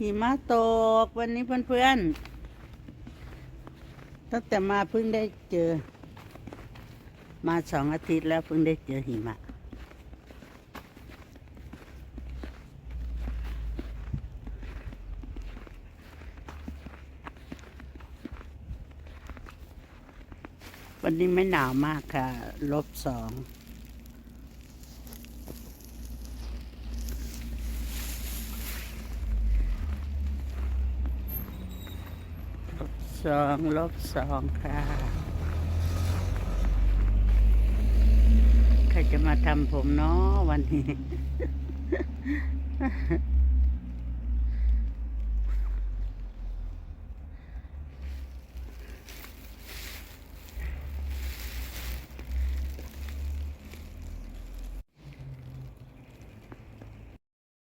หิมะตกวันนี้เพื่อนๆ ตั้งแต่มาเพิ่งได้เจอ มาสองอาทิตย์แล้วเพิ่งได้เจอหิมะ วันนี้ไม่หนาวมากค่ะ ลบสอง สองลบสองค่ะ ใครจะมาทำผมเนาะวันนี้